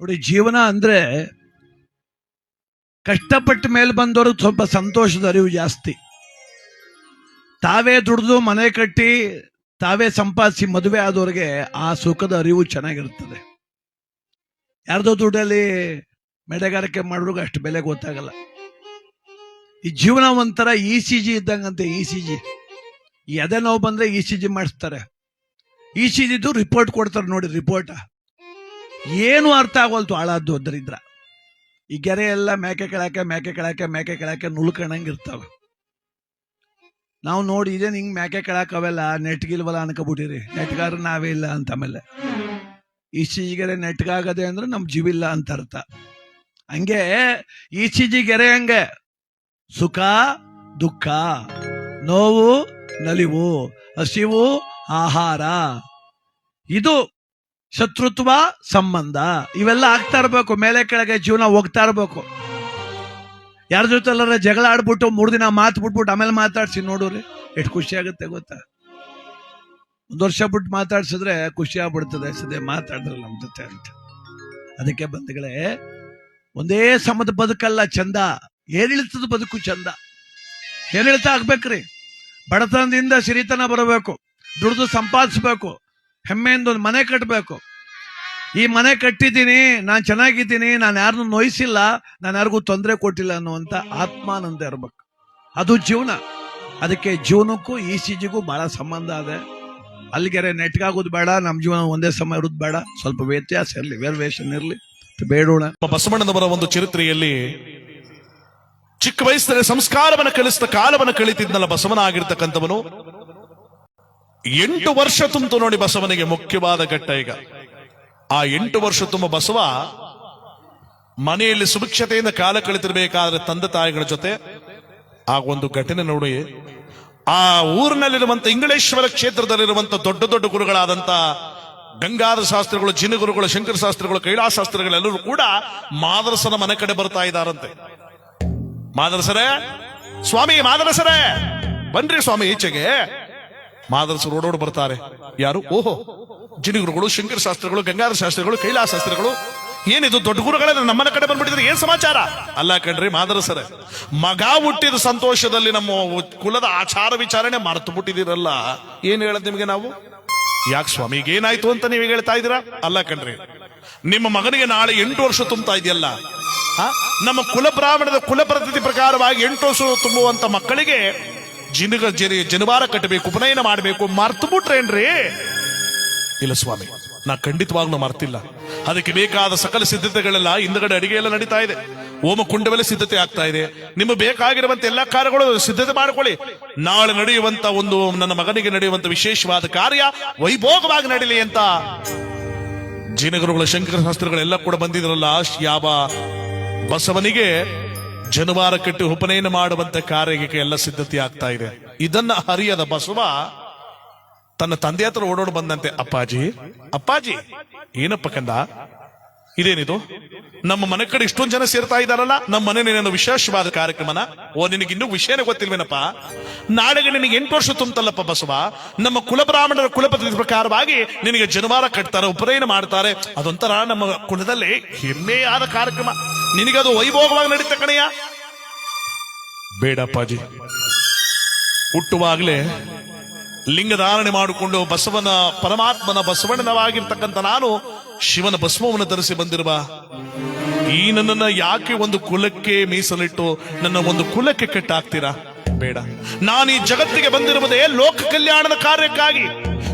ನೋಡಿ, ಜೀವನ ಅಂದ್ರೆ ಕಷ್ಟಪಟ್ಟ ಮೇಲೆ ಬಂದವ್ರಿಗೆ ಸ್ವಲ್ಪ ಸಂತೋಷದ ಅರಿವು ಜಾಸ್ತಿ. ತಾವೇ ದುಡಿದು ಮನೆ ಕಟ್ಟಿ, ತಾವೇ ಸಂಪಾದಿಸಿ ಮದುವೆ ಆದವ್ರಿಗೆ ಆ ಸುಖದ ಅರಿವು ಚೆನ್ನಾಗಿರ್ತದೆ. ಯಾರ್ದೋ ದುಡ್ಡಲ್ಲಿ ಮೆಡೆಗಾರಿಕೆ ಮಾಡಿದ್ರು ಅಷ್ಟು ಬೆಲೆ ಗೊತ್ತಾಗಲ್ಲ. ಈ ಜೀವನ ಒಂಥರ ಇ ಸಿ ಜಿ ಇದ್ದಂಗಂತೆ, ಇ ಸಿ ಜಿ. ಎದೆ ನೋವು ಬಂದ್ರೆ ಇ ಸಿ ಜಿ ಮಾಡಿಸ್ತಾರೆ. ಇ ಸಿ ಜಿದು ರಿಪೋರ್ಟ್ ಕೊಡ್ತಾರೆ ನೋಡಿ, ರಿಪೋರ್ಟ್. ಏನು ಅರ್ಥ ಆಗೋಲ್ತು ಹಾಳಾದ್ದು ಅದರಿದ್ರ ಈ ಗೆರೆ ಎಲ್ಲ ಮೇಕೆ ಕೆಳಕ್ಕೆ ಮೇಕೆ ಕೆಳಕ್ಕೆ ಮೇಕೆ ಕೆಳಕ್ಕೆ ಇರ್ತಾವ. ನಾವು ನೋಡಿ ಇದೇನು ಹಿಂಗ್ ಮೇಕೆ ಕೆಳಕವೆಲ್ಲ ನೆಟ್ಗಿಲ್ವಲ್ಲ ಅನ್ಕೊಬಿಟ್ಟಿರಿ ನೆಟ್ಗಾರ ನಾವೇ ಇಲ್ಲ ಅಂತ ಆಮೇಲೆ. ಈ ಗೆರೆ ನೆಟ್ಗಾಗದೆ ಅಂದ್ರೆ ನಮ್ ಜೀವಿಲ್ಲ ಅಂತ ಅರ್ಥ. ಹಂಗೆ ಈ ಸಿ ಗೆರೆ ಹಂಗೆ. ಸುಖ, ದುಃಖ, ನೋವು, ನಲಿವು, ಹಸಿವು, ಆಹಾರ. ಇದು ಶತ್ರುತ್ವ ಸಂಬಂಧ ಇವೆಲ್ಲ ಆಗ್ತಾ ಇರಬೇಕು, ಮೇಲೆ ಕೆಳಗೆ ಜೀವನ ಹೋಗ್ತಾ ಇರಬೇಕು. ಯಾರ ಜೊತೆ ಎಲ್ಲಾರ ಜಗಳ ಆಡ್ಬಿಟ್ಟು ಮೂರು ದಿನ ಮಾತು ಬಿಟ್ಬಿಟ್ಟು ಆಮೇಲೆ ಮಾತಾಡ್ಸಿ ನೋಡೋರಿ, ಎಷ್ಟು ಖುಷಿ ಆಗುತ್ತೆ ಗೊತ್ತಾ? ಒಂದು ವರ್ಷ ಬಿಟ್ಟು ಮಾತಾಡ್ಸಿದ್ರೆ ಖುಷಿ ಆಗ್ಬಿಡ್ತದೆ ಸದೇ ಮಾತಾಡಿದ್ರೆ ನಮ್ಮ ಜೊತೆ ಅಂತ. ಅದಕ್ಕೆ ಬಂಧುಗಳೇ, ಒಂದೇ ಸಮದ ಬದುಕಲ್ಲ ಚಂದ ಏರಿಳಿತದ ಬದುಕು ಚಂದ? ಏರಿಳಿತ ಆಗ್ಬೇಕ್ರಿ? ಬಡತನದಿಂದ ಸಿರಿತನ ಬರಬೇಕು, ದುಡಿದು ಸಂಪಾದಿಸ್ಬೇಕು ಹೆಮ್ಮೆಯಿಂದ ಒಂದು ಮನೆ ಕಟ್ಟಬೇಕು ಈ ಮನೆ ಕಟ್ಟಿದ್ದೀನಿ, ನಾನು ಚೆನ್ನಾಗಿದ್ದೀನಿ, ನಾನು ಯಾರನ್ನು ನೋಯಿಸಿಲ್ಲ, ನಾನು ಯಾರಿಗೂ ತೊಂದರೆ ಕೊಟ್ಟಿಲ್ಲ ಅನ್ನುವಂಥ ಆತ್ಮಾನಂದ ಇರಬೇಕು. ಅದು ಜೀವನ. ಅದಕ್ಕೆ ಜೀವನಕ್ಕೂ, ಈ ಸಿಜಿಗೂ ಬಹಳ ಸಂಬಂಧ ಇದೆ ಅಲ್ಲಿಗೆರೆ ನೆಟ್ಗಾಗೋದು ಬೇಡ ನಮ್ಮ ಜೀವನ ಒಂದೇ ಸಮಯ ಇರೋದು ಬೇಡ. ಸ್ವಲ್ಪ ವ್ಯತ್ಯಾಸ ಇರಲಿ ವೇರ್ವೇಷನ್ ಇರಲಿ. ಬೇಡೋಣ. ಬಸವಣ್ಣನವರ ಒಂದು ಚರಿತ್ರೆಯಲ್ಲಿ ಚಿಕ್ಕ ವಯಸ್ಸಿನಲ್ಲಿ ಸಂಸ್ಕಾರವನ್ನು ಕಲಿಸಿದ ಕಾಲವನ್ನು ಕಳಿತಿದ್ನಲ್ಲ ಬಸವನ ಆಗಿರ್ತಕ್ಕಂಥವನು. ಎಂಟು ವರ್ಷ ತುಂಬಿತು ನೋಡಿ ಬಸವನಿಗೆ ಮುಖ್ಯವಾದ ಘಟ್ಟ ಈಗ. ಆ ಎಂಟು ವರ್ಷ ತುಂಬ ಬಸವ ಮನೆಯಲ್ಲಿ ಸುಭಿಕ್ಷತೆಯಿಂದ ಕಾಲ ಕಳಿತಿರ್ಬೇಕಾದ್ರೆ ತಂದೆ ತಾಯಿಗಳ ಜೊತೆ ಆ ಒಂದು ಘಟನೆ ನೋಡಿ ಆ ಊರಿನಲ್ಲಿರುವಂತ ಇಂಗಳೇಶ್ವರ ಕ್ಷೇತ್ರದಲ್ಲಿರುವಂತ ದೊಡ್ಡ ದೊಡ್ಡ ಗುರುಗಳಾದಂತ ಗಂಗಾಧರ ಶಾಸ್ತ್ರಿಗಳು ಜಿನಗುರುಗಳು ಶಂಕರ ಶಾಸ್ತ್ರಿಗಳು ಕೈಲಾಸ ಶಾಸ್ತ್ರಗಳೆಲ್ಲರೂ ಕೂಡ ಮಾದರಸನ ಮನೆ ಕಡೆ ಬರ್ತಾ ಇದ್ದಾರಂತೆ. ಮಾದರಸರೇ? ಸ್ವಾಮಿ, ಮಾದರಸರೇ? ಬನ್ರಿ ಸ್ವಾಮಿ ಈಚೆಗೆ. ಮಾದರಸರು ಓಡೋಡ್ ಬರ್ತಾರೆ. ಯಾರು? ಓಹೋ. ಜಿನಿಗುರುಗಳು ಶಂಕರ ಶಾಸ್ತ್ರಗಳು, ಗಂಗಾಧರ ಶಾಸ್ತ್ರಗಳು, ಕೈಲಾಸ ಶಾಸ್ತ್ರಗಳು. ಏನಿದು ದೊಡ್ಡ ಗುರುಗಳೇ ನಮ್ಮನ ಕಡೆ ಬಂದ್ಬಿಟ್ಟಿದ್ರೆ ಏನ್ ಸಮಾಚಾರ? ಅಲ್ಲ ಕಣ್ರಿ ಮಾದರಸರೇ, ಮಗ ಹುಟ್ಟಿದ ಸಂತೋಷದಲ್ಲಿ ನಮ್ಮ ಕುಲದ ಆಚಾರ ವಿಚಾರಣೆ ಮರೆತು ಬಿಟ್ಟಿದ್ದೀರಲ್ಲ. ಏನ್ ಹೇಳದ್ ನಿಮಗೆ ನಾವು? ಯಾಕೆ ಸ್ವಾಮಿಗೆ ಏನಾಯ್ತು ಅಂತ ನೀವು ಹೇಳ್ತಾ ಇದ್ದೀರಾ? ಅಲ್ಲ ಕಣ್ರಿ, ನಿಮ್ಮ ಮಗನಿಗೆ ನಾಳೆ ಎಂಟು ವರ್ಷ ತುಂಬ್ತಾ ಇದೆಯಲ್ಲ? ನಮ್ಮ ಕುಲ ಬ್ರಾಹ್ಮಣದ ಕುಲ ಪದ್ಧತಿ ಪ್ರಕಾರವಾಗಿ ಎಂಟು ವರ್ಷ ತುಂಬುವಂತ ಮಕ್ಕಳಿಗೆ ಜಿನುಗ ಜರಿ ಜನವಾರ ಕಟ್ಟಬೇಕು, ಉಪನಯನ ಮಾಡಬೇಕು ಮರ್ತು ಬಿಟ್ರೇನ್ರಿ ಇಲ್ಲ ಸ್ವಾಮಿ, ನಾ ಖಂಡಿತವಾಗ್ಲೂ ಮರ್ತಿಲ್ಲ. ಅದಕ್ಕೆ ಬೇಕಾದ ಸಕಲ ಸಿದ್ಧತೆಗಳೆಲ್ಲ ಹಿಂದಗಡೆ ಅಡಿಗೆ ಎಲ್ಲ ನಡೀತಾ ಇದೆ. ಓಮ ಕುಂಡವೆಲ್ಲ ಸಿದ್ಧತೆ ಆಗ್ತಾ ಇದೆ. ನಿಮ್ಮ ಬೇಕಾಗಿರುವಂತ ಎಲ್ಲಾ ಕಾರ್ಯಗಳು ಸಿದ್ಧತೆ ಮಾಡ್ಕೊಳ್ಳಿ. ನಾಳೆ ನಡೆಯುವಂತ ಒಂದು ನನ್ನ ಮಗನಿಗೆ ನಡೆಯುವಂತ ವಿಶೇಷವಾದ ಕಾರ್ಯ ವೈಭೋಗವಾಗಿ ನಡೀಲಿ ಅಂತ. ಜಿನಗರುಗಳ ಶಂಕರ ಶಾಸ್ತ್ರಗಳೆಲ್ಲ ಕೂಡ ಬಂದಿದ್ರಲ್ಲ, ಯಾವ ಬಸವನಿಗೆ ಜನವಾರ ಕಟ್ಟಿ ಉಪನಯನ ಮಾಡುವಂತ ಕಾರ್ಯಕ್ಕೆ ಎಲ್ಲ ಸಿದ್ಧತೆ ಆಗ್ತಾ ಇದೆ. ಇದನ್ನ ಹರಿಯದ ಬಸವ ತನ್ನ ತಂದೆ ಹತ್ರ ಓಡೋಡ್ ಬಂದಂತೆ, ಅಪ್ಪಾಜಿ ಅಪ್ಪಾಜಿ, ಏನಪ್ಪ ಕಂದ? ಇದೇನಿದು? ನಮ್ಮ ಮನೆ ಕಡೆ ಇಷ್ಟೊಂದು ಜನ ಸೇರ್ತಾ ಇದ್ದಾರಲ್ಲ, ನಮ್ಮ ಮನೆ ವಿಶೇಷವಾದ ಕಾರ್ಯಕ್ರಮನ? ಓ ನಿನಗೆ ಇನ್ನೂ ವಿಷಯನೇ ಗೊತ್ತಿಲ್ವೇನಪ್ಪ? ನಾಳೆಗೆ ನಿನಗೆ ಎಂಟು ವರ್ಷ ತುಂಬತಲ್ಲಪ್ಪ ಬಸವ. ನಮ್ಮ ಕುಲಬ್ರಾಹ್ಮಣರ ಕುಲಪತಿ ಪ್ರಕಾರವಾಗಿ ನಿನಗೆ ಜನವಾರ ಕಟ್ತಾರೆ, ಉಪನಯನ ಮಾಡ್ತಾರೆ. ಅದೊಂಥರ ನಮ್ಮ ಕುಲದಲ್ಲಿ ಹೆಮ್ಮೆಯಾದ ಕಾರ್ಯಕ್ರಮ. ನಿನಗೆ ಅದು ವೈಭೋಗವಾಗಿ ನಡೀತ ಕಣಯ್ಯ. ಬೇಡಪ್ಪಾಜಿ ಹುಟ್ಟುವಾಗಲೇ ಲಿಂಗಧಾರಣೆ ಮಾಡಿಕೊಂಡು ಬಸವನ ಪರಮಾತ್ಮನ ಬಸವಣ್ಣನವಾಗಿರ್ತಕ್ಕಂಥ ನಾನು ಶಿವನ ಭಸ್ಮವನ್ನು ಧರಿಸಿ ಬಂದಿರುವ ಈ ನನ್ನನ್ನ ಯಾಕೆ ಒಂದು ಕುಲಕ್ಕೆ ಮೀಸಲಿಟ್ಟು ನನ್ನ ಒಂದು ಕುಲಕ್ಕೆ ಕೆಟ್ಟಾಗ್ತೀರಾ? ಬೇಡ. ನಾನು ಈ ಜಗತ್ತಿಗೆ ಬಂದಿರುವುದೇ ಲೋಕ ಕಲ್ಯಾಣದ ಕಾರ್ಯಕ್ಕಾಗಿ.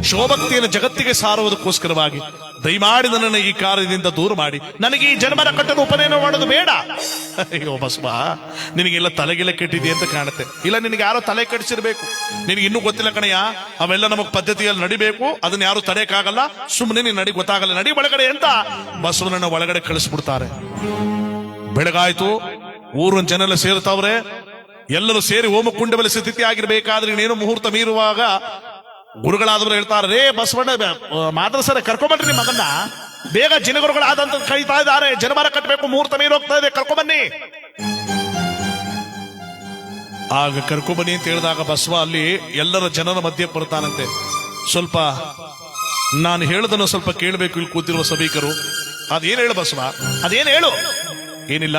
ಶೋಭಕ್ತಿಯನ್ನು ಜಗತ್ತಿಗೆ ಸಾರುವುದಕ್ಕೋಸ್ಕರವಾಗಿ. ದಯಮಾಡಿ ನನ್ನನ್ನು ಈ ಕಾರ್ಯದಿಂದ ದೂರ ಮಾಡಿ. ನನಗೆ ಈ ಜನ್ಮನ ಕಟ್ಟದ ಉಪನಯನ ಮಾಡೋದು ಬೇಡ. ಅಯ್ಯೋ ಬಸವ, ನಿನಗೆಲ್ಲ ತಲೆಗೆಲ್ಲ ಕೆಟ್ಟಿದೆ ಅಂತ ಕಾಣುತ್ತೆ. ಇಲ್ಲ, ನಿನಗೆ ಯಾರೋ ತಲೆ ಕೆಡಿಸಿರ್ಬೇಕು. ನಿನಗೆ ಇನ್ನೂ ಗೊತ್ತಿಲ್ಲ ಕಣಯ್ಯ, ಅವೆಲ್ಲ ನಮಗ್ ಪದ್ಧತಿಯಲ್ಲಿ ನಡಿಬೇಕು. ಅದನ್ನ ಯಾರು ತಡೆಯಕ್ಕಾಗಲ್ಲ. ಸುಮ್ಮನೆ ನೀನು ನಡಿ, ಗೊತ್ತಾಗಲ್ಲ. ನಡಿ ಒಳಗಡೆ ಅಂತ ಬಸವನನ್ನ ಒಳಗಡೆ ಕಳಿಸ್ಬಿಡ್ತಾರೆ. ಬೆಳಗಾಯ್ತು, ಊರಿನ ಜನಲ್ಲ ಸೇರ್ತಾವ್ರೆ. ಎಲ್ಲರೂ ಸೇರಿ ಹೋಮಕುಂಡ ಸ್ಥಿತಿ ಆಗಿರ್ಬೇಕಾದ್ರೆ ಇನ್ನೇನು ಮುಹೂರ್ತ ಮೀರುವಾಗ ಗುರುಗಳಾದವರು ಹೇಳ್ತಾರೆ, ರೇ ಬಸವಣ್ಣ ಮಾದ್ರಸರ, ಕರ್ಕೊಂಬನ್ರಿ ನಿಮ್ಮ ಮಗನ್ನ. ಬೇಗ ಜಿನಗುರುಗಳಾದಂತ ಕರೀತಾ ಇದ್ದಾರೆ. ಜನಮರ ಕಟ್ಟಬೇಕು ಮುಹೂರ್ತ ನೀರು ಹೋಗ್ತಾ ಇದೆ, ಕರ್ಕೊಂಬನ್ನಿ. ಆಗ ಕರ್ಕೊಂಬನ್ನಿ ಅಂತ ಹೇಳಿದಾಗ ಬಸವ ಅಲ್ಲಿ ಎಲ್ಲರ ಜನರ ಮಧ್ಯೆ ಬರ್ತಾನಂತೆ ಸ್ವಲ್ಪ ನಾನು ಹೇಳದನ್ನು ಸ್ವಲ್ಪ ಕೇಳಬೇಕು, ಇಲ್ಲಿ ಕೂತಿರುವ ಸಭಿಕರು. ಅದೇನು ಹೇಳು ಬಸವ? ಅದೇನು ಹೇಳು? ಏನಿಲ್ಲ.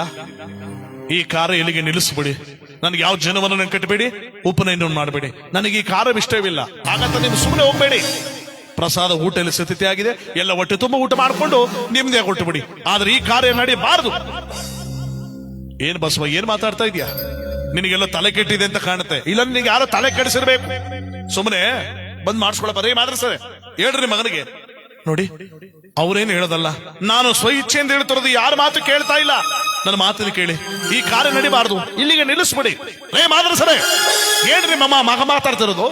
ಈ ಕಾರ ಎಲ್ಲಿಗೆ ನಿಲ್ಲಿಸ್ಬಿಡಿ. ನನಗೆ ಯಾವ ಜನವನ್ನು ಕಟ್ಟಬೇಡಿ? ಉಪನಯನ ಮಾಡಬೇಡಿ. ನನಗೆ ಈ ಖಾರ ಇಷ್ಟವಿಲ್ಲ. ಹಾಗಂತ ನೀವು ಸುಮ್ಮನೆ ಹೋಗ್ಬೇಡಿ. ಪ್ರಸಾದ ಊಟ ಎಲ್ಲ ಸ್ಥಿತಿ ಆಗಿದೆ. ಎಲ್ಲ ಹೊಟ್ಟೆ ತುಂಬ ಊಟ ಮಾಡಿಕೊಂಡು ನಿಮ್ದೇ ಕೊಟ್ಟು ಬಿಡಿ ಆದ್ರೆ ಈ ಕಾರ್ಯ ನಡೀಬಾರದು ಏನ್ ಬಸವ, ಏನ್ ಮಾತಾಡ್ತಾ ಇದೀಯಾ? ನಿನಗೆಲ್ಲ ತಲೆ ಕೆಟ್ಟಿದೆ ಅಂತ ಕಾಣುತ್ತೆ. ಇಲ್ಲ ನಿನಗೆ ಯಾರೋ ತಲೆ ಕೆಡಿಸಿರ್ಬೇಕು. ಸುಮ್ಮನೆ ಬಂದ್ ಮಾಡಿಸ್ಕೊಳಪ್ಪ. ಮಾತ್ರ ಸರ್ ಹೇಳ್ರಿ ಮಗನಿಗೆ. ನೋಡಿ, ಅವರೇನು ಹೇಳೋದಲ್ಲ? ನಾನು ಸ್ವಇಚ್ಛೆಯಿಂದ ಹೇಳ್ತಿರೋದು ಯಾರ ಮಾತು ಕೇಳ್ತಾ ಇಲ್ಲ. ನನ್ನ ಮಾತಿನ ಕೇಳಿ, ಈ ಕಾರ್ಯ ನಡಿಬಾರ್ದು. ಇಲ್ಲಿಗೆ ನಿಲ್ಲಿಸ್ಬಿಡಿ. ರೇ ಮಾದ್ರ ಸರೇ ಏನ್ರಿ ಮಮ್ಮ ಮಗ ಮಾತಾಡ್ತಿರೋದು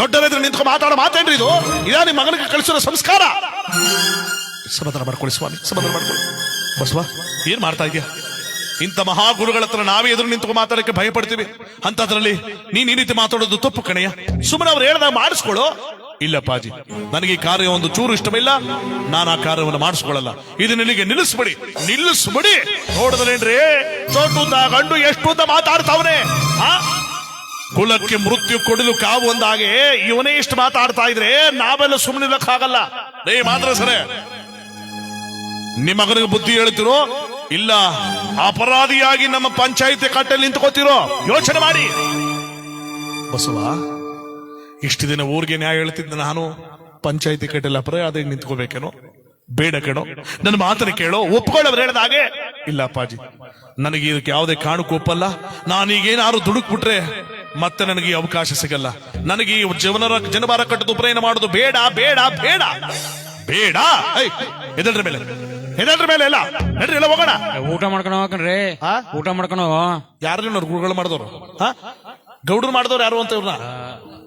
ದೊಡ್ಡವೇದ್ರೆ ನಿಂತ್ಕೊ ಮಾತಾಡೋ ಮಾತೇನ್ರಿ ಇದು? ಇದಾ ನಿಮ್ಮ ಮಗನಿಗೆ ಕಳಿಸಿರೋ ಸಂಸ್ಕಾರ. ಸಮಾಧಾನ ಮಾಡ್ಕೊಳ್ಳಿ ಸ್ವಾಮಿ, ಸಮಾಧಾನ ಮಾಡ್ಕೊಳ್ಳಿ. ಬಸವ, ಏನ್ ಮಾಡ್ತಾ ಇದೀಯ? ಇಂಥ ಮಹಾಗುರುಗಳ ಹತ್ರ ನಾವೇ ಎದುರು ನಿಂತು ಮಾತಾಡಕ್ಕೆ ಭಯ ಪಡ್ತೀವಿ ಅಂತದ್ರಲ್ಲಿ ನೀನ್ ಈ ರೀತಿ ಮಾತಾಡೋದು ತಪ್ಪು ಕಣೆಯ ಸುಮ್ಮನೆ ಅವ್ರು ಹೇಳ್ದಾಗ ಮಾಡಿಸ್ಕೊಳ್ಳೋ. ಇಲ್ಲ ಪಾಜಿ, ನನಗೆ ಈ ಕಾರ್ಯ ಒಂದು ಚೂರು ಇಷ್ಟವಿಲ್ಲ. ನಾನು ಆ ಕಾರ್ಯವನ್ನು ಮಾಡಿಸ್ಕೊಳ್ಳಲ್ಲ. ಇದು ನಿನಗೆ ನಿಲ್ಲಿಸ್ಬಿಡಿ ನಿಲ್ಲಿಸ್ಬಿಡಿ. ನೋಡಿದ್ರೇನ್ರಿ ಚೋಟುದ್ದ ಗಂಡು ಎಷ್ಟು ಅಂತ ಮಾತಾಡ್ತಾವನೆ ಕುಲಕ್ಕೆ ಮೃತ್ಯು ಕೊಡಲು ಕಾವು ಅಂದಾಗೆ ಇವನೇ ಇಷ್ಟು ಮಾತಾಡ್ತಾ ಇದ್ರೆ ನಾವೆಲ್ಲ ಸುಮ್ಮನಿಲ್ಲಕ್ಕಾಗಲ್ಲ ರೇ ಮಾತ್ರ ಸರೇ. ನಿಮ್ಮ ಮಗನಿಗೆ ಬುದ್ಧಿ ಹೇಳ್ತಿರೋ? ಇಲ್ಲ, ಅಪರಾಧಿಯಾಗಿ ನಮ್ಮ ಪಂಚಾಯಿತಿ ಕಟ್ಟಲ್ಲಿ ನಿಂತ್ಕೋತಿರೋ ಯೋಚನೆ ಮಾಡಿ. ಬಸವ ಇಷ್ಟು ದಿನ ಊರಿಗೆ ನ್ಯಾಯ ಹೇಳ್ತಿದ್ದೆ ನಾನು. ಪಂಚಾಯಿತಿ ಕಟ್ಟೆಲ್ಲ ಅದೇ ನಿಂತ್ಕೋಬೇಕೇನೋ? ಬೇಡ ಕಣೋ. ನನ್ನ ಮಾತನ್ನ ಕೇಳೋ? ಒಪ್ಕೊಳ್ಳೋರು ಹೇಳಿದ ಹಾಗೆ? ಇಲ್ಲ ಅಪ್ಪಾಜಿ. ನನಗೆ ಇದಕ್ಕೆ ಯಾವುದೇ ಕಾರಣಕ್ಕೂ ಒಪ್ಪಲ್ಲ. ನಾನೀಗೇನಾದ್ರು ದುಡುಕ್ಬಿಟ್ರೆ ಮತ್ತೆ ನನಗೆ ಈ ಅವಕಾಶ ಸಿಗಲ್ಲ. ನನಗೆ ಈ ಜೀವನ ಜನಬಾರ ಕಟ್ಟದ ಉಪನಯನ ಮಾಡೋದು ಬೇಡ ಬೇಡ ಬೇಡ. ಬೇಡ. ಐ, ಎದಳ್ರ ಮೇಲೆ. ಎದಳ್ರ ಮೇಲೆ ಎಲ್ಲ. ನಡ್ರಿ ಎಲ್ಲ ಹೋಗೋಣ. ಊಟ ಮಾಡ್ಕೊಂಡು ಹೋಗ್ರಿ. ಊಟ ಮಾಡ್ಕೊಂಡು. ಯಾರು ಗುರುಗಳು ಮಾಡಿದವರು? ಗೌಡ್ರು ಮಾಡಿದವ್ರು ಯಾರು ಅಂತ ಇವ್ರನ್ನ?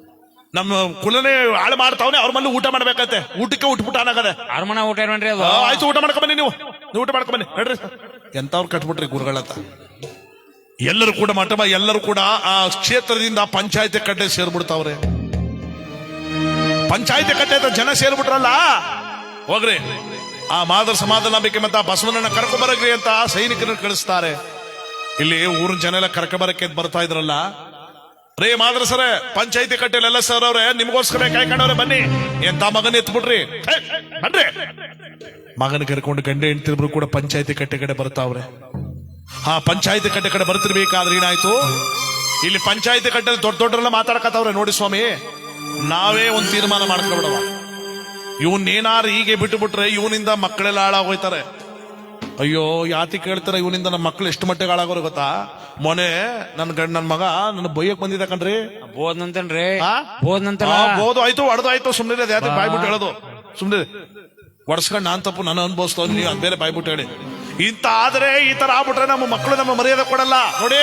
ನಮ್ಮ ಕುಲನೇ ಹಾಳು ಮಾಡ್ತಾವನೆ ಅವ್ರ ಮನೇಲಿ ಊಟ ಮಾಡ್ಬೇಕಂತೆ. ಊಟಕ್ಕೆ ಉಟ್ಬಿಟ್ಟ ಅನ್ನಗದೆ ಅರಮನೆ ಊಟ ಏನ್ರಿ ಅದು? ಆಯ್ತು ಊಟ ಮಾಡ್ಕೊಂಡ್ ಬನ್ನಿ ನೀವು. ನೀವು ಊಟ ಮಾಡ್ಕೊಂಡ್ ಬನ್ನಿ. ಹೇಳ್ರಿ ಎಂತವ್ರು ಕಟ್ಬಿಟ್ರಿ ಗುರುಗಳಂತ ಎಲ್ಲರೂ ಕೂಡ ಮಠಮ ಎಲ್ಲರೂ ಕೂಡ ಆ ಕ್ಷೇತ್ರದಿಂದ ಪಂಚಾಯತಿ ಕಟ್ಟೆ ಸೇರ್ಬಿಡ್ತಾವ್ರೆ. ಪಂಚಾಯತಿ ಕಟ್ಟೆ ಅಂತ ಜನ ಸೇರ್ಬಿಟ್ರಲ್ಲ? ಹೋಗ್ರಿ. ಆ ಮಾದರ ಸಮಾಧಾನ ನಂಬಿಕೆ ಮತ್ತೆ ಆ ಬಸವನನ್ನ ಕರ್ಕೊಂಬರಗ್ರಿ ಅಂತ ಸೈನಿಕರನ್ನ ಕಳಿಸ್ತಾರೆ. ಇಲ್ಲಿ ಊರಿನ ಜನ ಎಲ್ಲ ಕರ್ಕೊಂಬರಕ್ಕೆ ಬರ್ತಾ ಇದ್ರಲ್ಲ? ರೇ ಮಾದ್ರ ಸರ, ಪಂಚಾಯತಿ ಕಟ್ಟೆಲೆಲ್ಲ ಸರ್ ಅವ್ರೆ ನಿಮಗೋಸ್ಕರ ಕಾಯ್ಕೊಂಡವ್ರೆ ಬನ್ನಿ. ಎಂತ ಮಗನ ಎತ್ಬಿಡ್ರಿ. ಬನ್ರಿ ಮಗನ ಕರ್ಕೊಂಡು ಗಂಡ ಹೆಂಡ್ತಿರ್ಬ್ರು ಕೂಡ ಪಂಚಾಯತಿ ಕಟ್ಟೆ ಕಡೆ ಬರ್ತಾವ್ರೆ. ಹಾ, ಪಂಚಾಯತಿ ಕಟ್ಟೆ ಕಡೆ ಬರ್ತಿರ್ಬೇಕಾದ್ರೆ ಏನಾಯ್ತು? ಇಲ್ಲಿ ಪಂಚಾಯತಿ ಕಟ್ಟೆ ದೊಡ್ಡ ದೊಡ್ಡರೆಲ್ಲ ಮಾತಾಡಕತ್ತಾವ್ರೆ, ನೋಡಿ ಸ್ವಾಮಿ. ನಾವೇ ಒಂದು ತೀರ್ಮಾನ ಮಾಡ್ಕೊಬಿಡವ ಇವನ್ನೇನಾರು ಹೀಗೆ ಬಿಟ್ಟು ಬಿಟ್ರೆ ಇವನಿಂದ ಮಕ್ಕಳೆಲ್ಲ ಹಾಳಾಗೋಯ್ತಾರೆ. ಅಯ್ಯೋ ಯಾತಿ ಕೇಳ್ತಾರ ಇವನಿಂದ ನಮ್ಮ ಮಕ್ಳು ಎಷ್ಟು ಮಟ್ಟಿಗೆ ಹಾಳಾಗೋರು ಗೊತ್ತಾ? ಮೊನೆ ನನ್ ಗಂಡ ನನ್ ಮಗ ನನ್ನ ಬೈಯಕ್ ಬಂದಿದ್ದ ಕಣ್ರಿ. ಬೋದ್ನಂತನ್ರಿ ಆ? ಬೋದ್ನಂತಲ್ಲ ಆ, ಬೋದು ಆಯ್ತು ಹೊಡೆದು ಆಯ್ತು ಸುಮ್ನೆ ಅದು ಯಾತಿ ಬಾಯ್ಬಿಟ್ಟು ಹೇಳೋದು. ಸುಮ್ನೆ ಒಡ್ಸ್ಕೊಂಡ್ ನಾನ್ ತಪ್ಪು ನಾನು ಅನ್ಭವಿಸ್ತವ್ ನೀವು ಅದ್ ಬೇರೆ ಬಾಯ್ಬಿಟ್ಟು ಹೇಳಿ. ಇಂತ ಆದ್ರೆ ಈ ತರ ಆಗ್ಬಿಟ್ರೆ ನಮ್ಮ ಮಕ್ಕಳು ನಮ್ಮ ಮರ್ಯಾದೆ ಕೊಡಲ್ಲ. ನೋಡಿ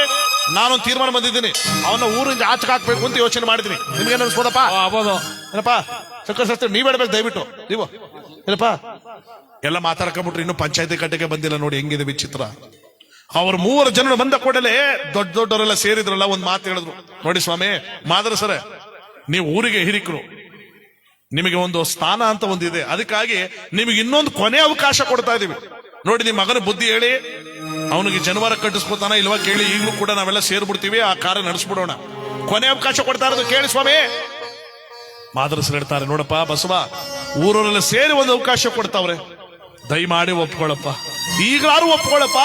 ನಾನೊಂದು ತೀರ್ಮಾನ ಬಂದಿದ್ದೀನಿ. ಅವನ ಊರಿಂದ ಆಚೆ ಹಾಕ್ಬೇಕು ಅಂತ ಯೋಚನೆ ಮಾಡಿದ್ದೀನಿ. ನಿಮ್ಗೆ ಅನ್ಸ್ಬೋದಪ್ಪ ಆಗ್ಬೋದು ಏನಪ್ಪ? ಸಕ್ಕ ಸಸ್ತ ನೀವ್ ಹೇಳ್ಬೇಕು ದಯವಿಟ್ಟು. ನೀವು? ಏನಪ್ಪ? ಎಲ್ಲ ಮಾತಾಡ್ಕೊಂಡ್ಬಿಟ್ರೆ, ಇನ್ನು ಪಂಚಾಯತಿ ಕಟ್ಟೆಗೆ ಬಂದಿಲ್ಲ ನೋಡಿ, ಹೆಂಗಿದೆ ವಿಚಿತ್ರ. ಅವ್ರ ಮೂವರು ಜನರು ಬಂದ ಕೂಡಲೇ ದೊಡ್ಡ ದೊಡ್ಡವರೆಲ್ಲ ಸೇರಿದ್ರಲ್ಲ, ಒಂದು ಮಾತು ಹೇಳಿದ್ರು. ನೋಡಿ ಸ್ವಾಮಿ, ಮಾದ್ರ ಸರ, ನೀವು ಊರಿಗೆ ಹಿರಿಕರು. ನಿಮಗೆ ಒಂದು ಸ್ಥಾನ ಅಂತ ಒಂದಿದೆ. ಅದಕ್ಕಾಗಿ ನಿಮಗೆ ಇನ್ನೊಂದು ಕೊನೆ ಅವಕಾಶ ಕೊಡ್ತಾ ಇದೀವಿ. ನೋಡಿ ನಿಮ್ಮ ಮಗನ ಬುದ್ಧಿ ಹೇಳಿ, ಅವನಿಗೆ ಜನವಾರ ಕಟ್ಟಿಸ್ಕೊತಾನ ಇಲ್ವಾ ಕೇಳಿ, ಈಗಲೂ ಕೂಡ ನಾವೆಲ್ಲ ಸೇರ್ಬಿಡ್ತೀವಿ, ಆ ಕಾರ್ಯ ನಡೆಸ್ಬಿಡೋಣ. ಕೊನೆ ಅವಕಾಶ ಕೊಡ್ತಾ ಇರೋದು ಕೇಳಿ ಸ್ವಾಮಿ. ಮಾದ್ರಸರು ಹೇಳ್ತಾರೆ, ನೋಡಪ್ಪ ಬಸವ, ಊರವರೆಲ್ಲ ಸೇರಿ ಒಂದು ಅವಕಾಶ ಕೊಡ್ತಾವ್ರೆ. ದಯಮಾಡಿ ಒಪ್ಕೊಳ್ಳಪ್ಪ ಈಗಲಾರು ಒಪ್ಕೊಳ್ಳಪ್ಪ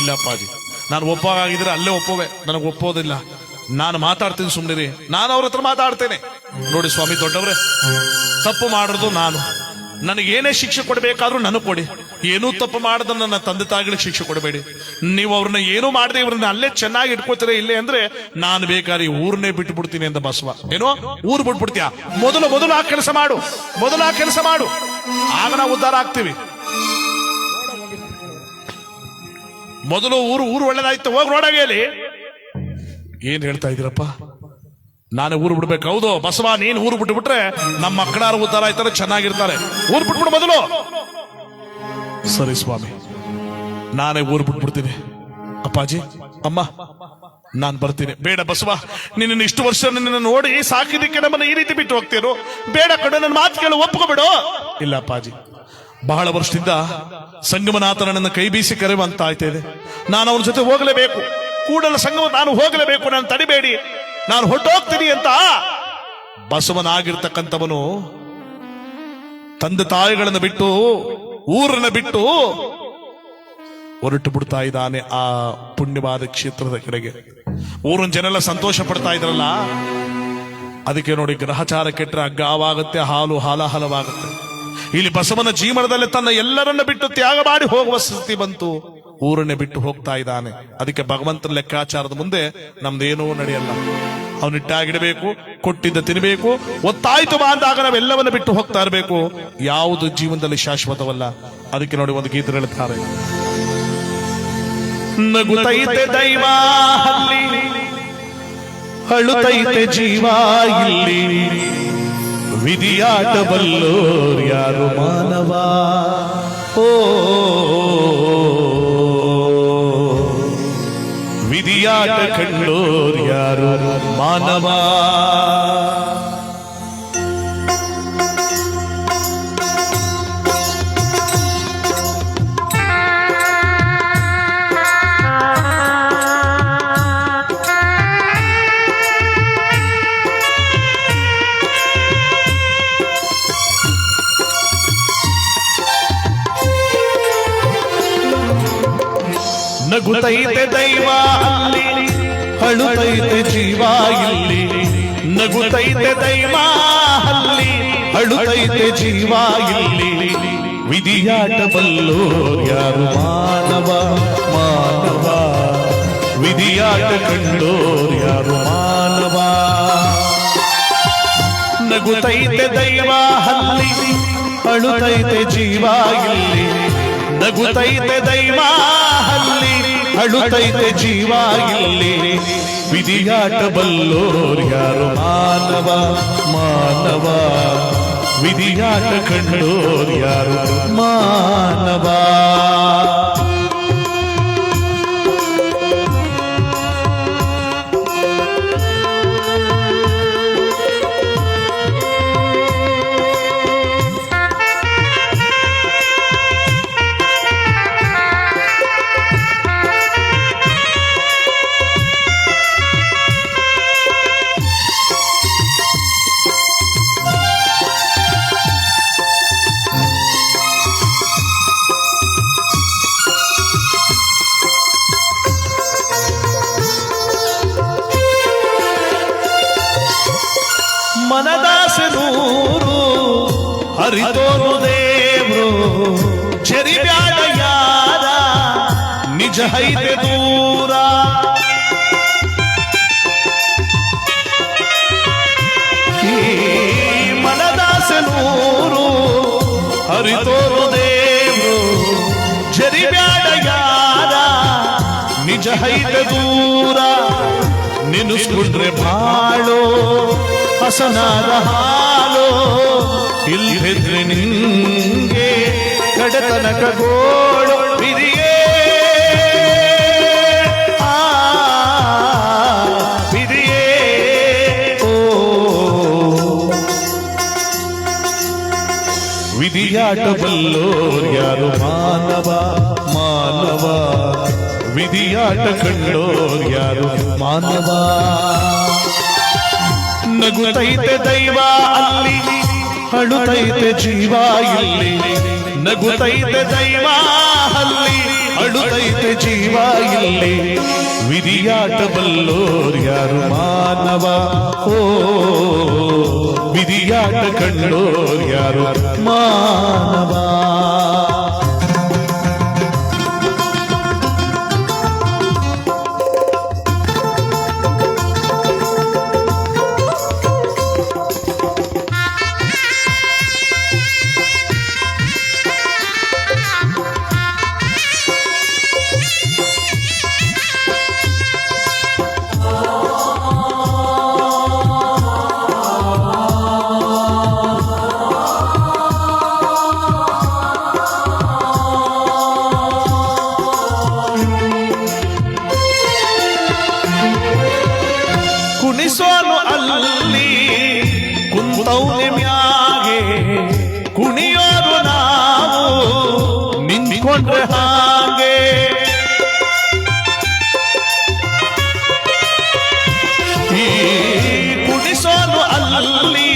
ಇಲ್ಲಪ್ಪಾಜಿ, ನಾನು ಒಪ್ಪಾಗಿದ್ರೆ ಅಲ್ಲೇ ಒಪ್ಪುವೆ. ನನಗೆ ಒಪ್ಪೋದಿಲ್ಲ. ನಾನು ಮಾತಾಡ್ತೀನಿ ಸುಮ್ಮನಿರಿ ನಾನು ಅವ್ರ ಹತ್ರ ಮಾತಾಡ್ತೇನೆ. ನೋಡಿ ಸ್ವಾಮಿ ದೊಡ್ಡವ್ರೆ, ತಪ್ಪು ಮಾಡೋದು ನಾನು. ನನಗೇನೇ ಶಿಕ್ಷೆ ಕೊಡಬೇಕಾದ್ರೂ ನನಗೆ ಕೊಡಿ. ಏನೂ ತಪ್ಪು ಮಾಡದ ನನ್ನ ತಂದೆ ತಾಯಿಗಳಿಗೆ ಶಿಕ್ಷೆ ಕೊಡಬೇಡಿ. ನೀವು ಅವ್ರನ್ನ ಏನು ಮಾಡದೆ ಇವ್ರನ್ನ ಅಲ್ಲೇ ಚೆನ್ನಾಗಿ ಇಟ್ಕೋತೀರ ಇಲ್ಲೇ ಅಂದ್ರೆ ನಾನು ಬೇಕಾದ್ರೆ ಈ ಊರ್ನೇ ಬಿಟ್ಟು ಬಿಡ್ತೀನಿ ಅಂತ ಬಸವ. ಏನೋ? ಊರ್ ಬಿಟ್ಬಿಡ್ತೀಯ? ಮೊದಲು ಮೊದಲು ಆ ಕೆಲಸ ಮಾಡು. ಮೊದಲು ಆ ಕೆಲಸ ಮಾಡು. ಆಗ ನಾವು ಉದ್ಧಾರ ಆಗ್ತೀವಿ. ಮೊದಲು ಊರು ಊರು ಒಳ್ಳೇದಾಯ್ತು. ಹೋಗಿ ನೋಡಾಗ ಹೇಳಿ. ಏನ್ ಹೇಳ್ತಾ ಇದ್ದೀರಪ್ಪ? ನಾನೇ ಊರು ಬಿಡ್ಬೇಕು. ಹೌದು, ಬಸವ, ನೀನ್ ಊರು ಬಿಟ್ಟು ಬಿಟ್ರೆ ನಮ್ಮ ಮಕ್ಕಳಾರು ಉದ್ಧಾರ ಆಯ್ತಾರೆ, ಚೆನ್ನಾಗಿರ್ತಾರೆ. ಊರು ಬಿಟ್ಬಿಡು ಮೊದಲು. ಸರಿ ಸ್ವಾಮಿ. ನಾನೇ ಊರು ಬಿಟ್ಬಿಡ್ತೀನಿ. ಅಪ್ಪಾಜಿ, ಅಮ್ಮ, ನಾನ್ ಬರ್ತೀನಿ. ಬೇಡ ಬಸವ ನಿನ್ನ ಇಷ್ಟು ವರ್ಷ ನಿನ್ನ ನೋಡಿ ಸಾಕಿದಕ್ಕೆ ನಮ್ಮನ್ನ ಈ ರೀತಿ ಬಿಟ್ಟು ಹೋಗ್ತೀರು ಬೇಡ ಕಡೆ ನನ್ನ ಮಾತು ಕೇಳು, ಒಪ್ಕೊಬಿಡು. ಇಲ್ಲ ಅಪ್ಪಾಜಿ, ಬಹಳ ವರ್ಷದಿಂದ ಸಂಗಮನಾಥ ನನ್ನ ಕೈ ಬೀಸಿ ಕರೆಯುವಂತ ಆಯ್ತಾ ಇದೆ. ನಾನು ಅವ್ರ ಜೊತೆ ಹೋಗಲೇಬೇಕು. ಕೂಡಲ ಸಂಗಮ ನಾನು ಹೋಗಲೇಬೇಕು, ನಾನು ತಡಿಬೇಡಿ. ನಾನು ಹೊಟ್ಟೋಗ್ತೀನಿ ಅಂತ. ಬಸವನಾಗಿರ್ತಕ್ಕಂಥವನು ತಂದೆ ತಾಯಿಗಳನ್ನು ಬಿಟ್ಟು ಊರನ್ನ ಬಿಟ್ಟು ಹೊರಟು ಬಿಡ್ತಾ ಇದ್ದಾನೆ ಆ ಪುಣ್ಯವಾದ ಕ್ಷೇತ್ರದ ಕಡೆಗೆ ಊರಿನ ಜನೆಲ್ಲ ಸಂತೋಷ ಪಡ್ತಾ ಇದ್ರಲ್ಲ? ಅದಕ್ಕೆ ನೋಡಿ ಗ್ರಹಚಾರ ಕೆಟ್ಟರೆ ಅಗ್ಗಾವಾಗುತ್ತೆ ಹಾಲು ಹಾಲಾಹಲವಾಗುತ್ತೆ. ಇಲ್ಲಿ ಬಸವನ ಜೀವನದಲ್ಲಿ ತನ್ನ ಎಲ್ಲರನ್ನ ಬಿಟ್ಟು ತ್ಯಾಗ ಮಾಡಿ ಹೋಗುವ ಸ್ಥಿತಿ ಬಂತು. ಊರನ್ನೇ ಬಿಟ್ಟು ಹೋಗ್ತಾ ಇದ್ದಾನೆ. ಅದಕ್ಕೆ ಭಗವಂತನ ಲೆಕ್ಕಾಚಾರದ ಮುಂದೆ ನಮ್ದೇನೂ ನಡೆಯಲ್ಲ. ಅವನಿಟ್ಟಾಗಿಡಬೇಕು ಕೊಟ್ಟಿದ್ದ ತಿನ್ನಬೇಕು ಒತ್ತಾಯಿತು ಬಾ ಅಂದಾಗ ನಾವೆಲ್ಲವನ್ನ ಬಿಟ್ಟು ಹೋಗ್ತಾ ಇರಬೇಕು. ಯಾವುದು ಜೀವನದಲ್ಲಿ ಶಾಶ್ವತವಲ್ಲ. ಅದಕ್ಕೆ ನೋಡಿ ಒಂದು ಗೀತೆ ಹೇಳ್ತಾರೆ. ನಗುತ್ತೈತೆ ದೈವ, ಅಲ್ಲಿ ಅಳುತ್ತೈತೆ ಜೀವ ಇಲ್ಲಿ. ವಿಧಿಯಾಟ ಬಲ್ಲೋರ್ ಯಾರು ಮಾನವ? ಓ, ವಿಧಿಯಾಟ ಕಂಡೋರ್ ಯಾರು ಮಾನವ? ನಗುತ್ತೈತೆ ದೈವ. ಅಲ್ಲಿ. ಅಳುತೈತೆ ಜೀವ ಇಲ್ಲಿ. ನಗುತ್ತೈತೆ ದೈವ ಅಲ್ಲಿ. ಅಳುತ್ತೈತೆ ಜೀವ ಇಲ್ಲಿ. ವಿಧಿಯಾಟ ಬಲ್ಲೋ ಯಾರು ಮಾನವ ಮಾನವ. ವಿಧಿಯಾಟ ಕಂಡೋರ್ ಯಾರು ಮಾನವ. ನಗುತೈತೆ ದೈವ ಅಲ್ಲಿ. ಅಳುತೈತೆ ಜೀವ ಇಲ್ಲಿ. ನಗುತ್ತೈತೆ ದೈವ ಹಲ್ಲಿ ಅಳುತ್ತೈತೆ ಜೀವ ಇಲ್ಲಿ. ವಿಧಿಯಾಟ ಬಲ್ಲೋರ್ ಯಾರು? ಮಾನವ ಮಾನವ. ವಿಧಿಯಾಟ ಕಂಡೋರ್ ಯಾರು? ಮಾನವ. ಹೈತೆ ದೂರ ಮನದಾಸೆ ನೂರು ಹರಿತೋನು ದೇವ್ರು ಚೆರಿಬ್ಯಾಡ ಯಾರ ನಿಜ ಹೈತೆ ದೂರ ನೆನೆಸ್ಕೊಂಡ್ರೆ ಬಾಳೋ, ಹಸನಾದ ಹಾಲು ಇಲ್ಲಿದ್ರೆ ನಿಂಗೆ ಕಡತನಕ ಗೋಳು. ವಿಧಿಯಾಟ ಬಲ್ಲೋರ್ ಯಾರು ಮಾನವ ಮಾನವ? ವಿಧಿಯಾಟ ಕಂಡೋರ್ ಯಾರು ಮಾನವ? ನಗುತೈತೆ ದೈವ ಅಲ್ಲಿ, ಅಳುತೈತೆ ಜೀವ ಇಲ್ಲಿ. ನಗುತೈತೆ ದೈವ ಅಲ್ಲಿ, ಅಳುತೈತೆ ಜೀವ ಇಲ್ಲಿ. ವಿಧಿಯಾಟ ಬಲ್ಲೋರ್ ಯಾರು ಮಾನವ? ಓ ವಿಧಿಯಾಟ ಕಂಡೋರ್ ಯಾರು ಮಾನವ ಅಲ್ಲಿ ಕುಂತೌನೆ ಮ್ಯಾಗೆ ಕುಣಿಯೋರು ನಾವು, ನಿಂತ್ಕೊಂಡ್ರೆ ಹಾಗೆ. ಈ ಕುಣಿಸೋನು ಅಲ್ಲಿ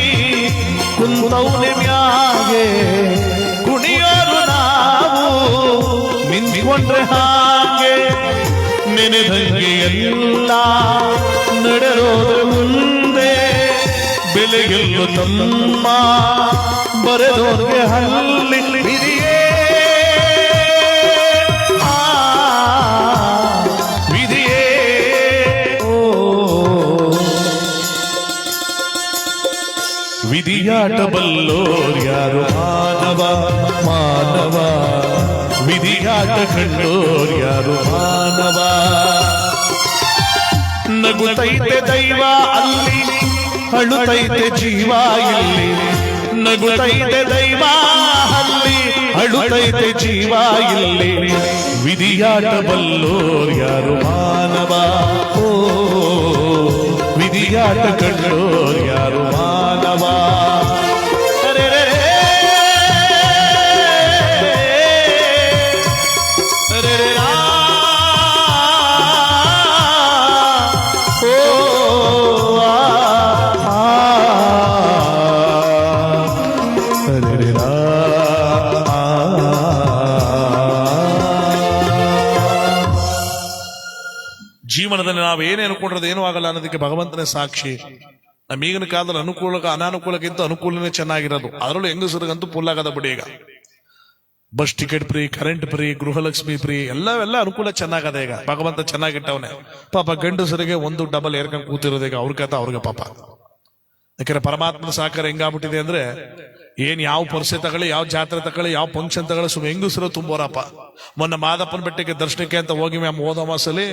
ಕುಂತೌನೆ ಮ್ಯಾಗೆ ಕುಣಿಯೋರು ನಾವು, ನಿಂತ್ಕೊಂಡ್ರೆ ಹಾಗೆ. ನೆನೆದಂಗೆ ಎಲ್ಲ ನಡೆರೋದು ಬೆಲೆಗೆಲ್ಲು ತಮ್ಮ ಬರೆದೋರ್ಗೆ ಹಲ್ಲಿ ಓ. ವಿಧಿಯಾಟ ಬಲ್ಲೋರ್ ಯಾರು ಮಾನವ ಮಾನವ. ವಿಧಿಯಾಟ ಕಂಡೋರ್ ಯಾರು ಮಾನವ. ನಗುತ್ತೈತೆ ದೈವ ಅಲ್ಲಿ ಅಳುತ್ತೈತೆ ಜೀವ ಇಲ್ಲಿ. ನಗುತೈತೆ ದೈವ ಅಲ್ಲಿ. ಅಳುತೈತೆ ಜೀವ ಇಲ್ಲಿ. ವಿಧಿಯಾಟ ಬಲ್ಲೋರ್ ಯಾರು ಮಾನವ? ಓ, ವಿಧಿಯಾಟ ಕಂಡೋರ್ ಯಾರು ಮಾನವ? ನಾವು ಏನೇ ಆಗಲ್ಲ ಅನ್ನೋದಕ್ಕೆ ಭಗವಂತನೇ ಸಾಕ್ಷಿ. ನಮ್ಮ ಈಗಿನ ಕಾಲದಲ್ಲಿ ಅನುಕೂಲಕ್ಕೆ ಅನಾನುಕೂಲಕ್ಕಿಂತ ಅನುಕೂಲನೇ ಚೆನ್ನಾಗಿರೋದು. ಅದರಲ್ಲೂ ಹೆಂಗಸರಿಗಂತೂ ಆಗದ ಬಿಡಿ ಈಗ. Bus ticket free, current free, Gruhalakshmi free, ಎಲ್ಲವೆಲ್ಲ ಅನುಕೂಲ ಚೆನ್ನಾಗದೆ ಈಗ. ಭಗವಂತ ಚೆನ್ನಾಗಿಟ್ಟವನೆ. ಪಾಪ ಗಂಡಸರಿಗೆ ಒಂದು ಡಬಲ್ ಏರ್ಕೊಂಡು ಕೂತಿರೋದು ಈಗ ಅವ್ರ ಅವ್ರಿಗೆ ಪಾಪ. ಯಾಕಂದ್ರೆ ಪರಮಾತ್ಮನ ಸಾಕಾರ ಹೆಂಗಾಗ್ಬಿಟ್ಟಿದೆ ಅಂದ್ರೆ ಏನ್ ಯಾವ ಪರ್ಸೆ ತಗೊಳ್ಳಿ, ಯಾವ ಜಾತ್ರೆ ತಗೊಳ್ಳಿ, ಯಾವ ಫಂಕ್ಷನ್ ತಗೊಳ್ಳಿ ಸುಮ್ಮನೆ ಹೆಂಗಸರು ತುಂಬೋರಪ್ಪ. ಮೊನ್ನೆ ಮಾದಪ್ಪನ ಬೆಟ್ಟಕ್ಕೆ ದರ್ಶನಕ್ಕೆ ಅಂತ ಹೋಗಿ ಮ್ಯಾಮ್ ಹೋದ ಮಾಸಲ್ಲಿ,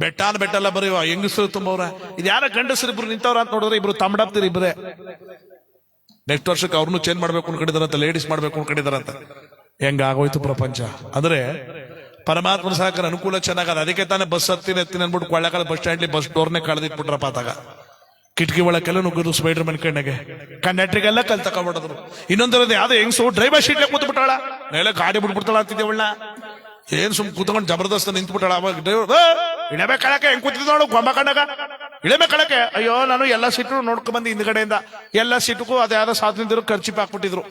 ಬೆಟ್ಟಾನ ಬೆಟ್ಟ ಎಲ್ಲ ಬರೀ ಹೆಂಗಸರು ತುಂಬೋರ? ಇದು ಯಾರ ಗಂಡಸರು ಇಬ್ರು ನಿಂತವ್ರ ಅಂತ ನೋಡಿದ್ರೆ ಇಬ್ರು ತಮ್ಮಡಪ್ತಿರಿ ಇಬ್ರೆ. ನೆಕ್ಸ್ಟ್ ವರ್ಷಕ್ಕೆ ಅವ್ರನ್ನು ಚೇಂಜ್ ಮಾಡ್ಬೇಕು ಅನ್ಕೊಂಡಿದಾರಂತ ಲೇಡೀಸ್ ಮಾಡ್ಬೇಕು ಅನ್ಕೊಂಡಿದಾರಂತ. ಹೆಂಗ ಆಗೋಯ್ತು ಪ್ರಪಂಚ? ಅಂದ್ರೆ ಪರಮಾತ್ಮನ ಸಹಕಾರ ಅನುಕೂಲ ಚೆನ್ನಾಗದ, ಅದಕ್ಕೆ ತಾನೇ ಬಸ್ ಹತ್ತಿನ ಎತ್ತಿನ ಅನ್ಬಿಟ್ಟು ಕೊಳ್ಳಕಾಲ ಬಸ್ ಸ್ಟ್ಯಾಂಡ್ಲಿ ಬಸ್ ಡೋರ್ನೇ ಕಳೆದಿಟ್ಬಿಟ್ರಪ್ಪ ಆತಾಗ. ಕಿಟಕಿ ಒಳಗೆಲ್ಲ ನುಗ್ಗಿದ್ರು ಸ್ಪೈಡರ್ ಮನ್ ಕಣ್ಣಿಗೆ. ಕಂಡಕ್ಟರ್ಗೆಲ್ಲ ಕಲ್ ತಕೊಂಡ್ಬಿಡದ್ರು. ಇನ್ನೊಂದರದ್ದು ಹೆಂಗ್ ಹೆಂಗ್ಸು ಡ್ರೈವರ್ ಸೀಟ್ಲೆ ಕೂತ್ಬಿಟ್ಟಾಳ. ನೆಲ ಗಾಡಿ ಬಿಟ್ಬಿಡ್ತಾಳ ಅಂತಿದ್ದೇವಳ ಏನ್ ಸುಮ್ ಕೂತ್ಕೊಂಡು ಜಬರ್ದಸ್ತ್ ನಿಂತ್ಬಿಟ್ಟಾಳ ಅವಾಗ. ಡ್ರೈವರ್ ಇಳಮೆ ಹೆಂಗ್ ಕೂತಿದ್ ನೋಡು ಗೊಂಬ ಕಣ್ಣಗ ಇಳಮೆ ಕಳಕ್ಕೆ. ಅಯ್ಯೋ, ನಾನು ಎಲ್ಲ ಸೀಟು ನೋಡ್ಕೊಂಡ್ ಬಂದು ಹಿಂದ್ಗಡೆಯಿಂದ. ಎಲ್ಲ ಸೀಟ್ಗೂ ಅದ್ಯಾವ ಯಾವ್ದೋ ಖರ್ಚಿಪ್ ಖರ್ಚಿ ಹಾಕ್ಬಿಟ್ಟಿದ್ರು.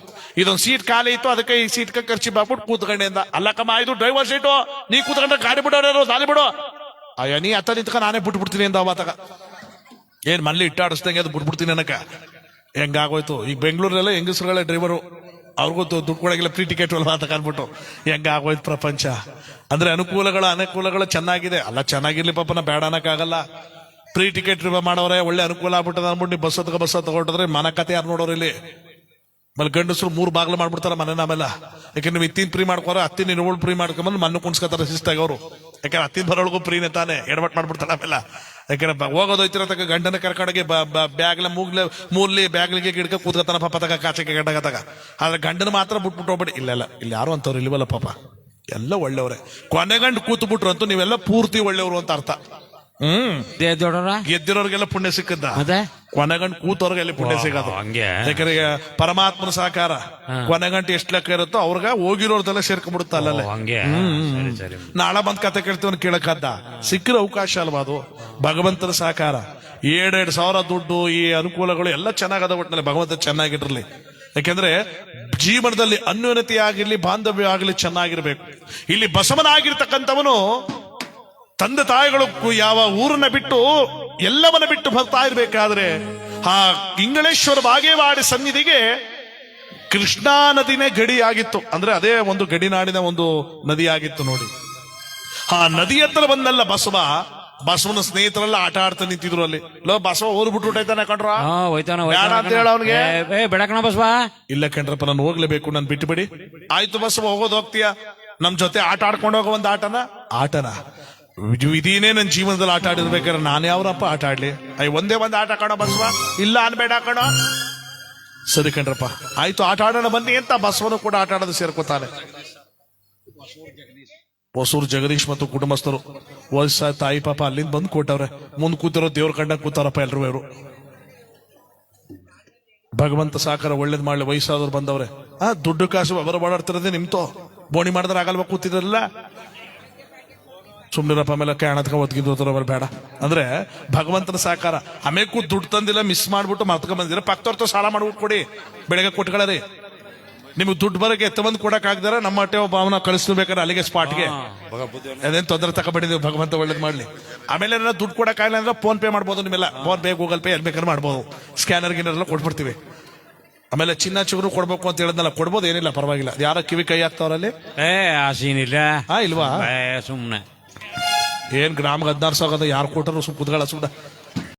ಇದೊಂದು ಸೀಟ್ ಖಾಲಿ ಇತ್ತು, ಅದಕ್ಕೆ ಈ ಸೀಟ್ ಖರ್ಚಿ ಹಾಕ್ಬಿಟ್ಟು ಕೂತ್ಕೊಂಡಿಂದ ಅಲ್ಲಕ್ಕಮ್ಮ ಇದು ಡ್ರೈವರ್ ಸೀಟು ನೀ ಕೂತ್ಕೊಂಡ್ರೆ ಗಾಡಿ ಬಿಡೋರು ದಾಲಿ ಬಿಡು. ಅಯ್ಯೋ, ನೀ ಅತ್ತ ನಿಂತ್ಕ, ನಾನೇ ಬಿಟ್ಬಿಡ್ತೀನಿ ಅಂದ ಅವತ್ತಾಗ ಏನ್ ಮನೇಲಿ ಇಟ್ಟಾಡಿಸ್ದಂಗೆ ಅದು ಬಿಟ್ಬಿಡ್ತೀನಿ ಅನ್ನಕ ಹೆಂಗಾಗೋಯ್ತು? ಈಗ ಬೆಂಗಳೂರಲ್ಲೇ ಹೆಂಗಸರುಗಳೇ ಡ್ರೈವರು ಅವ್ರಿಗೂ ದುಡ್ಡು ಕೊಡಂಗಿಲ್ಲ ಫ್ರೀ ಟಿಕೆಟ್ ಅಲ್ವಾ ಅಂತ ಅನ್ಬಿಟ್ಟು ಹೆಂಗಾಗೋಯ್ತು ಪ್ರಪಂಚ? ಅಂದ್ರೆ ಅನುಕೂಲಗಳ, ಅನುಕೂಲಗಳು ಚೆನ್ನಾಗಿದೆ. ಅಲ್ಲ, ಚೆನ್ನಾಗಿರ್ಲಿ ಪಾಪನ ಬೇಡ ಅನ್ನಕ್ಕಾಗಲ್ಲ. ಫ್ರೀ ಟಿಕೆಟ್ ಮಾಡೋರೆ ಒಳ್ಳೆ ಅನುಕೂಲ ಆಗ್ಬಿಟ್ಟದ ಅನ್ಬಿಟ್ಟು ನೀವು ಬಸ್ ಹತ್ಕ, ಬಸ್ ಮನ ಕತೆ ಯಾರು ನೋಡೋರು ಇಲ್ಲಿ? ಆಮೇಲೆ ಗಂಡಸರು ಮೂರು ಬಾಗ್ಲು ಮಾಡ್ಬಿಡ್ತಾರ ಮನೆ ಆಮೇಲೆ ಯಾಕೆ ನೀವು ಇತ್ತಿನ ಪ್ರೀ ಮಾಡ್ಕೋರ, ಅತ್ತಿನ ಇರುವಳು ಪ್ರೀ ಮಾಡ್ಕೊಂಬಂದು ಮಣ್ಣು ಕುಣ್ಸ್ಕೊತಾರ ಶಿಸ್ತಾಗಿ ಅವರು ಯಾಕಂದ್ರೆ ಅತ್ತಿನ ಬರೋಳಗೂ ಪ್ರೀನೇ ತಾನೆ, ಎಡವಟ್ ಮಾಡ್ಬಿಡ್ತಾರ ಆಮೇಲೆ. ಯಾಕಂದ್ರೆ ಹೋಗೋದೈತಿರ ತಗ ಗಂಡನ ಕರ್ಕೊಂಡೋಗಿ ಬ್ಯಾಗ್ಲ ಮೂಗ್ಲೆ, ಮೂರ್ಲಿ ಬ್ಯಾಗ್ಲಿಗೆ ಗಿಡಕ ಕೂತ್ಕತಾನ ಪಾಪ ತಗ ಕಾಚಕ್ಕೆ ಗಂಡಗ ತಗ ಆದ್ರೆ ಗಂಡನ ಮಾತ್ರ ಬಿಟ್ಬಿಟ್ಟು ಹೋಗ್ಬಿಡಿ. ಇಲ್ಲ ಇಲ್ಲ, ಇಲ್ಲಿ ಯಾರು ಅಂತವ್ರು ಇಲ್ವಲ್ಲ ಪಾಪ. ಎಲ್ಲ ಒಳ್ಳೆಯವ್ರೆ. ಕೊನೆಗಂಡು ಕೂತ್ಬಿಟ್ರು ಕೂತು ಬಿಟ್ರು ಅಂತೂ ನೀವೆಲ್ಲ ಪೂರ್ತಿ ಒಳ್ಳೆಯವರು ಅಂತ ಅರ್ಥ. ಹ್ಮ್. ದೇ ದೊಡ್ಡವ್ರ ಗೆದ್ದಿರೋರ್ಗೆಲ್ಲ ಪುಣ್ಯ ಸಿಕ್ಕದ್ದ. ಅದೇ ಕೊನೆಗಂಡು ಕೂತವ್ರಿಗೆಲ್ಲ ಪುಣ್ಯ ಸಿಗೋದು. ಹಂಗೆ. ಯಾಕಂದ್ರೆ ಈಗ ಪರಮಾತ್ಮನ ಸಹಕಾರ ಕೊನೆಗಂಟು ಎಷ್ಟು ಲೆಕ್ಕ ಇರುತ್ತೋ ಅವ್ರಗ ಹೋಗಿರೋರ್ದೆಲ್ಲ ಸೇರ್ಕೊಂಡ್ಬಿಡುತ್ತ ಅಲ್ಲಲ್ಲೇ. ಹಂಗೆ. ಸರಿ ಸರಿ. ನಾಳೆ ಬಂದ್ ಕತೆ ಕೇಳ್ತೀವನ್ ಕೇಳಕ್ಕದ್ದ? ಸಿಕ್ಕಿರೋ ಅವಕಾಶ ಅಲ್ವಾ ಅದು? ಭಗವಂತನ ಸಹಕಾರ ಏಳೆರಡು ಸಾವಿರ ದುಡ್ಡು ಈ ಅನುಕೂಲಗಳು ಎಲ್ಲ ಚೆನ್ನಾಗದ ಒಟ್ಟಿನಲ್ಲಿ ಭಗವಂತ ಚೆನ್ನಾಗಿರ್ಲಿ. ಯಾಕೆಂದ್ರೆ ಜೀವನದಲ್ಲಿ ಅನ್ಯೋನ್ಯತೆ ಆಗಿರ್ಲಿ ಬಾಂಧವ್ಯ ಆಗಲಿ ಚೆನ್ನಾಗಿರ್ಬೇಕು. ಇಲ್ಲಿ ಬಸವನಾಗಿರ್ತಕ್ಕಂಥವನು ತಂದೆ ತಾಯಿಗಳು ಯಾವ ಊರನ್ನ ಬಿಟ್ಟು ಎಲ್ಲವನ್ನ ಬಿಟ್ಟು ಬರ್ತಾ ಇರಬೇಕಾದ್ರೆ ಆ ಇಂಗಳೇಶ್ವರ ಬಾಗೇವಾಡಿ ಸನ್ನಿಧಿಗೆ ಕೃಷ್ಣಾ ನದಿನೇ ಗಡಿಯಾಗಿತ್ತು. ಅಂದ್ರೆ ಅದೇ ಒಂದು ಗಡಿನಾಡಿನ ಒಂದು ನದಿಯಾಗಿತ್ತು ನೋಡಿ. ಆ ನದಿ ಹತ್ರ ಬಂದಲ್ಲ ಬಸವ. ಬಸವನ ಸ್ನೇಹಿತರೆಲ್ಲ ಆಟ ಆಡ್ತಾ ನಿಂತಿದ್ರು ಅಲ್ಲಿ. ಲೋ ಬಸವ ಓದ್ ಬಿಟ್ಟು ಹೋಯ್ತಾನ ಬೇಡ ಅಂತ ಹೇಳ ಅವ್ನಿಗೆ. ಏ ಬೆಳಕಣ ಬಸವ. ಇಲ್ಲ ಕಣ್ರಪ್ಪ ನಾನು ಹೋಗ್ಲೇಬೇಕು ನಾನು ಬಿಟ್ಟು ಬಿಡಿ ಆಯ್ತು ಬಸವ ಹೋಗೋದು ಹೋಗ್ತೀಯ? ನಮ್ ಜೊತೆ ಆಟ ಆಡ್ಕೊಂಡು ಹೋಗೋ ಒಂದು ಆಟನ? ಆಟನ? ಇದೇನೇ ನನ್ನ ಜೀವನದಲ್ಲಿ ಆಟ ಆಡಿರ್ಬೇಕಾದ್ರೆ ನಾನು ಯಾವ್ರಪ್ಪ ಆಟ ಆಡ್ಲಿ? ಅಯ್ಯ ಒಂದೇ ಒಂದು ಆಟ ಕಣೋ ಬಸವ. ಇಲ್ಲ ಅನ್ಬೇಡ ಕಣೋ. ಸರಿ ಕಣ್ರಪ್ಪ, ಆಯ್ತು, ಆಟ ಆಡೋಣ ಬನ್ನಿ ಅಂತ ಬಸವನು ಕೂಡ ಆಟ ಆಡೋದು ಸೇರ್ಕೋತಾನೆ. ಹೊಸೂರು ಜಗದೀಶ್ ಮತ್ತು ಕುಟುಂಬಸ್ಥರು, ವಯಸ್ಸ ತಾಯಿ ಪಾಪ ಅಲ್ಲಿಂದ ಬಂದು ಕೊಟ್ಟವ್ರೆ. ಮುಂದ್ ಕೂತಿರೋ ದೇವ್ರ ಕಂಡ ಕೂತಾರಪ್ಪ ಎಲ್ರು ಇವರು. ಭಗವಂತ ಸಾಕಾರ ಒಳ್ಳೇದ್ ಮಾಡ್ಲಿ, ವಯಸ್ಸಾದವ್ರು ಬಂದವ್ರೆ. ಆ, ದುಡ್ಡು ಕಾಸು ಅವರು ಓಡಾಡ್ತಿರೋದೇ ನಿಮ್ತೋ ಬೋಣಿ ಮಾಡಿದ್ರೆ ಆಗಲ್ವಾ ಕೂತಿದ್ರಲ್ಲ? ಸುಮ್ನಿರಪ್ಪ ಮೇಲೆ ಕಾಣತ್ಕ ಒದ್ಗಿದ್ದು ಅವ್ರು ಬೇಡ. ಅಂದ್ರೆ ಭಗವಂತನ ಸಹಕಾರ ಆಮೇಲೆ ಕೂತ್ ದುಡ್ಡು ತಂದಿಲ್ಲ ಮಿಸ್ ಮಾಡ್ಬಿಟ್ಟು ಮತ್ಕ ಬಂದಿರ ಪಕ್ಕದವ್ರ ಸಾಲ ಮಾಡ್ಬಿಟ್ಟು ಕೊಡಿ. ಬೆಳಗ್ಗೆ ಕೊಟ್ಕೊಳ್ಳರಿ ನಿಮ್ಗೆ ದುಡ್ಡು ಬರಕ್ಕೆ ಎತ್ತಬಂದು ಕೊಡಕ್ ಆಗ್ದಾರ ನಮ್ಮ ಹೊಟ್ಟೆ ಒಬ್ಬ ಅವನ ಕಳಿಸ್ಬೇಕಾದ್ರೆ ಅಲ್ಲಿಗೆ ಸ್ಪಾಟ್ಗೆ ಅದೇನು ತೊಂದರೆ ತಗೊಬಿಟ್ಟಿದ್ದೀವಿ ಭಗವಂತ ಒಳ್ಳೇದು ಮಾಡ್ಲಿ. ಆಮೇಲೆ ಏನಾರ ದುಡ್ಡು ಕೊಡಕ್ಕಾಗಲ್ಲ ಅಂದ್ರೆ ಫೋನ್ ಪೇ ಮಾಡ್ಬೋದು ನಿಮ್ಮೆಲ್ಲ. ಫೋನ್ ಪೇ ಗೂಗಲ್ ಪೇ ಎಲ್ಲಿ ಬೇಕಾದ್ರೆ ಮಾಡ್ಬೋದು. ಸ್ಕ್ಯಾನರ್ ಗಿನ್ನರ್ ಎಲ್ಲ ಕೊಟ್ಬಿಡ್ತೀವಿ. ಆಮೇಲೆ ಚಿನ್ನ ಚಿಗುರು ಕೊಡ್ಬೇಕು ಅಂತ ಹೇಳಿದ್ನಲ್ಲ ಕೊಡ್ಬೋದು ಏನಿಲ್ಲ ಪರವಾಗಿಲ್ಲ. ಯಾರ ಕಿವಿ ಕೈ ಹಾಕ್ತಾವ್ರಲ್ಲಿ? ಏ ಆ ಸೀನ್ ಇಲ್ಲ? ಆ, ಇಲ್ವಾ? ಸುಮ್ನೆ. ಏನ್ ಗ್ರಾಮ ಹದಿನಾರು ಸಾವಿರ ಯಾರು ಕೊಟ್ಟರು ಸುಮ್ ಕುದ್ಗಳ ಸುಮ್ಮನೆ